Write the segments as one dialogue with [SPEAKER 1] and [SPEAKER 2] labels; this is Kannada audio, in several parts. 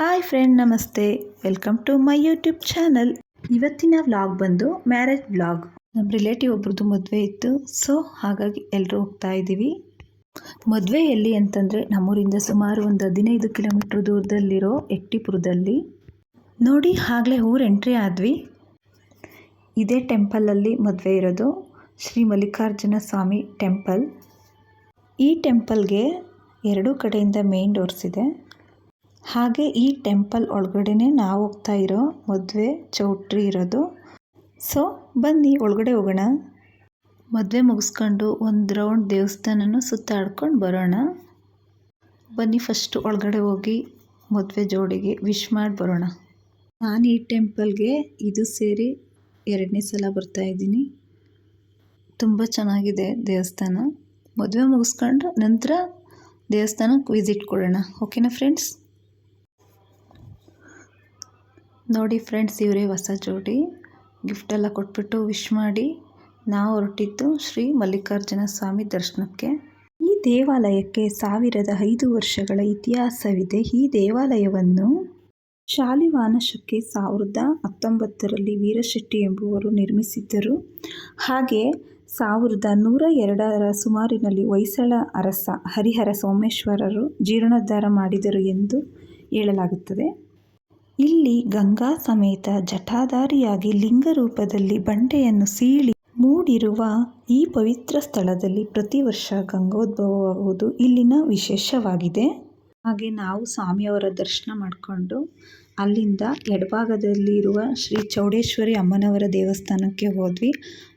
[SPEAKER 1] ಹಾಯ್ ಫ್ರೆಂಡ್, ನಮಸ್ತೆ. Welcome to my YouTube channel. ಇವತ್ತಿನ ವ್ಲಾಗ್ ಬಂದು ಮ್ಯಾರೇಜ್ ವ್ಲಾಗ್. ನಮ್ಮ ರಿಲೇಟಿವ್ ಒಬ್ರದ್ದು ಮದುವೆ ಇತ್ತು. ಸೊ, ಹಾಗಾಗಿ ಎಲ್ಲರೂ ಹೋಗ್ತಾ ಇದ್ದೀವಿ. ಮದುವೆ ಎಲ್ಲಿ ಅಂತಂದರೆ ನಮ್ಮೂರಿಂದ ಸುಮಾರು ಒಂದು ಹದಿನೈದು ಕಿಲೋಮೀಟ್ರ್ ದೂರದಲ್ಲಿರೋ ಎಟ್ಟಿಪುರದಲ್ಲಿ. ನೋಡಿ, ಆಗಲೇ ಊರು ಎಂಟ್ರಿ ಆದ್ವಿ. ಇದೇ ಟೆಂಪಲಲ್ಲಿ ಮದುವೆ ಇರೋದು ಶ್ರೀ ಮಲ್ಲಿಕಾರ್ಜುನ ಸ್ವಾಮಿ ಟೆಂಪಲ್. ಈ ಟೆಂಪಲ್ಗೆ ಎರಡೂ ಕಡೆಯಿಂದ ಮೇನ್ ಡೋರ್ಸ್ ಇದೆ. ಹಾಗೆ ಈ ಟೆಂಪಲ್ ಒಳಗಡೆನೆ ನಾವು ಹೋಗ್ತಾ ಇರೋ ಮದುವೆ ಚೌಟ್ರಿ ಇರೋದು. ಸೊ, ಬನ್ನಿ ಒಳಗಡೆ ಹೋಗೋಣ. ಮದುವೆ ಮುಗಿಸ್ಕೊಂಡು ಒಂದು ರೌಂಡ್ ದೇವಸ್ಥಾನನೂ ಸುತ್ತಾಡ್ಕೊಂಡು ಬರೋಣ. ಬನ್ನಿ ಫಸ್ಟು ಒಳಗಡೆ ಹೋಗಿ ಮದುವೆ ಜೋಡಿಗೆ ವಿಶ್ ಮಾಡಿ ಬರೋಣ. ನಾನು ಈ ಟೆಂಪಲ್ಗೆ ಇದು ಸೇರಿ ಎರಡನೇ ಸಲ ಬರ್ತಾ ಇದ್ದೀನಿ. ತುಂಬ ಚೆನ್ನಾಗಿದೆ ದೇವಸ್ಥಾನ. ಮದುವೆ ಮುಗಿಸ್ಕೊಂಡು ನಂತರ ದೇವಸ್ಥಾನಕ್ಕೆ ವಿಸಿಟ್ ಕೊಡೋಣ. ಓಕೆನಾ ಫ್ರೆಂಡ್ಸ್ ನೋಡಿ ಫ್ರೆಂಡ್ಸ್, ಇವರೇ ಹೊಸ ಜೋಡಿ. ಗಿಫ್ಟೆಲ್ಲ ಕೊಟ್ಬಿಟ್ಟು ವಿಶ್ ಮಾಡಿ. ನಾವು ಹೊರಟಿದ್ದು ಶ್ರೀ ಮಲ್ಲಿಕಾರ್ಜುನ ಸ್ವಾಮಿ ದರ್ಶನಕ್ಕೆ. ಈ ದೇವಾಲಯಕ್ಕೆ ಸಾವಿರದ ಐದು ವರ್ಷಗಳ ಇತಿಹಾಸವಿದೆ ಈ ದೇವಾಲಯವನ್ನು. ಶಾಲಿವಾನ ಶಕೆ ಸಾವಿರದ ಹತ್ತೊಂಬತ್ತರಲ್ಲಿ ವೀರಶೆಟ್ಟಿ ಎಂಬುವರು ನಿರ್ಮಿಸಿದ್ದರು. ಹಾಗೆ ಸಾವಿರದ ನೂರ ಎರಡರ ಸುಮಾರಿನಲ್ಲಿ ಹೊಯ್ಸಳ ಅರಸ ಹರಿಹರ ಸೋಮೇಶ್ವರರು ಜೀರ್ಣೋದ್ಧಾರ ಮಾಡಿದರು ಎಂದು ಹೇಳಲಾಗುತ್ತದೆ. ಇಲ್ಲಿ ಗಂಗಾ ಸಮೇತ ಜಟಾಧಾರಿಯಾಗಿ ಲಿಂಗ ರೂಪದಲ್ಲಿ ಬಂಡೆಯನ್ನು ಸೀಳಿ ಮೂಡಿರುವ ಈ ಪವಿತ್ರ ಸ್ಥಳದಲ್ಲಿ ಪ್ರತಿ ವರ್ಷ ಗಂಗೋದ್ಭವವಾಗುವುದು ಇಲ್ಲಿನ ವಿಶೇಷವಾಗಿದೆ. ಹಾಗೆ ನಾವು ಸ್ವಾಮಿಯವರ ದರ್ಶನ ಮಾಡಿಕೊಂಡು ಅಲ್ಲಿಂದ ಎಡಭಾಗದಲ್ಲಿರುವ ಶ್ರೀ ಚೌಡೇಶ್ವರಿ ಅಮ್ಮನವರ ದೇವಸ್ಥಾನಕ್ಕೆ ಹೋದ್ವಿ.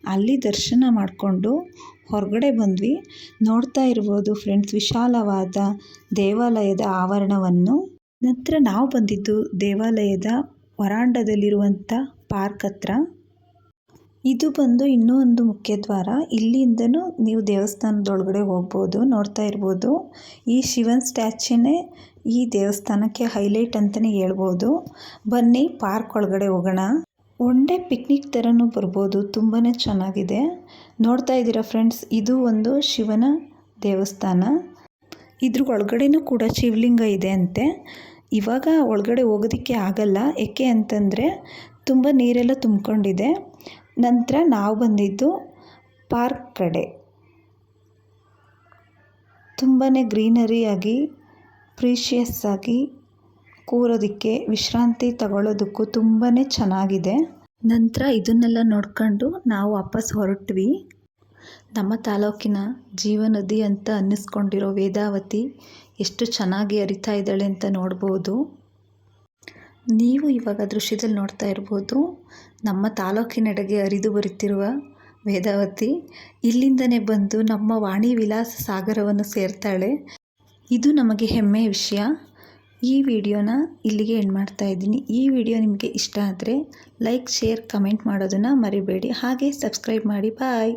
[SPEAKER 1] ಅಲ್ಲಿ ದರ್ಶನ ಮಾಡಿಕೊಂಡು ಹೊರಗಡೆ ಬಂದ್ವಿ. ನೋಡ್ತಾ ಇರ್ಬೋದು ಫ್ರೆಂಡ್ಸ್, ವಿಶಾಲವಾದ ದೇವಾಲಯದ ಆವರಣವನ್ನು. ನಂತರ ನಾವು ಬಂದಿದ್ದು ದೇವಾಲಯದ ವರಾಂಡದಲ್ಲಿರುವಂಥ ಪಾರ್ಕ್ ಹತ್ರ. ಇದು ಬಂದು ಇನ್ನೂ ಒಂದು ಮುಖ್ಯ ದ್ವಾರ. ಇಲ್ಲಿಂದನೂ ನೀವು ದೇವಸ್ಥಾನದೊಳಗಡೆ ಹೋಗ್ಬೋದು, ನೋಡ್ತಾ ಇರ್ಬೋದು. ಈ ಶಿವನ್ ಸ್ಟ್ಯಾಚ್ಯೂನೇ ಈ ದೇವಸ್ಥಾನಕ್ಕೆ ಹೈಲೈಟ್ ಅಂತಲೇ ಹೇಳ್ಬೋದು. ಬನ್ನಿ, ಪಾರ್ಕ್ ಒಳಗಡೆ ಹೋಗೋಣ. ಒನ್ ಪಿಕ್ನಿಕ್ ಥರನೂ ಬರ್ಬೋದು ತುಂಬಾ ಚೆನ್ನಾಗಿದೆ. ನೋಡ್ತಾ ಇದ್ದೀರಾ ಫ್ರೆಂಡ್ಸ್, ಇದು ಒಂದು ಶಿವನ ದೇವಸ್ಥಾನ. ಇದ್ರ ಒಳಗಡೆನೂ ಕೂಡ ಶಿವಲಿಂಗ ಇದೆ ಅಂತೆ. ಇವಾಗ ಒಳಗಡೆ ಹೋಗೋದಕ್ಕೆ ಆಗಲ್ಲ. ಏಕೆ ಅಂತಂದರೆ ತುಂಬ ನೀರೆಲ್ಲ ತುಂಬಿಕೊಂಡಿದೆ. ನಂತರ ನಾವು ಬಂದಿದ್ದು ಪಾರ್ಕ್ ಕಡೆ. ತುಂಬಾ ಗ್ರೀನರಿಯಾಗಿ ಪ್ರೀಷಿಯಸ್ ಆಗಿ ಕೂರೋದಕ್ಕೆ, ವಿಶ್ರಾಂತಿ ತಗೊಳ್ಳೋದಕ್ಕೂ ತುಂಬಾ ಚೆನ್ನಾಗಿದೆ. ನಂತರ ಇದನ್ನೆಲ್ಲ ನೋಡ್ಕೊಂಡು ನಾವು ವಾಪಸ್ ಹೊರಟ್ವಿ. ನಮ್ಮ ತಾಲೂಕಿನ ಜೀವನದಿ ಅಂತ ಅನ್ನಿಸ್ಕೊಂಡಿರೋ ವೇದಾವತಿ ಎಷ್ಟು ಚೆನ್ನಾಗಿ ಹರಿತಾ ಇದ್ದಾಳೆ ಅಂತ ನೋಡ್ಬೋದು. ನೀವು ಇವಾಗ ದೃಶ್ಯದಲ್ಲಿ ನೋಡ್ತಾ ಇರ್ಬೋದು, ನಮ್ಮ ತಾಲೂಕಿನೆಡೆಗೆ ಹರಿದು ಬರುತ್ತಿರುವ ವೇದಾವತಿ ಇಲ್ಲಿಂದನೇ ಬಂದು ನಮ್ಮ ವಾಣಿ ವಿಲಾಸ ಸಾಗರವನ್ನು ಸೇರ್ತಾಳೆ. ಇದು ನಮಗೆ ಹೆಮ್ಮೆಯ ವಿಷಯ. ಈ ವಿಡಿಯೋನ ಇಲ್ಲಿಗೆ ಎಂಡ್ ಮಾಡ್ತಾ ಇದ್ದೀನಿ. ಈ ವಿಡಿಯೋ ನಿಮಗೆ ಇಷ್ಟ ಆದರೆ ಲೈಕ್, ಶೇರ್, ಕಮೆಂಟ್ ಮಾಡೋದನ್ನು ಮರಿಬೇಡಿ. ಹಾಗೆ ಸಬ್ಸ್ಕ್ರೈಬ್ ಮಾಡಿ. ಬಾಯ್.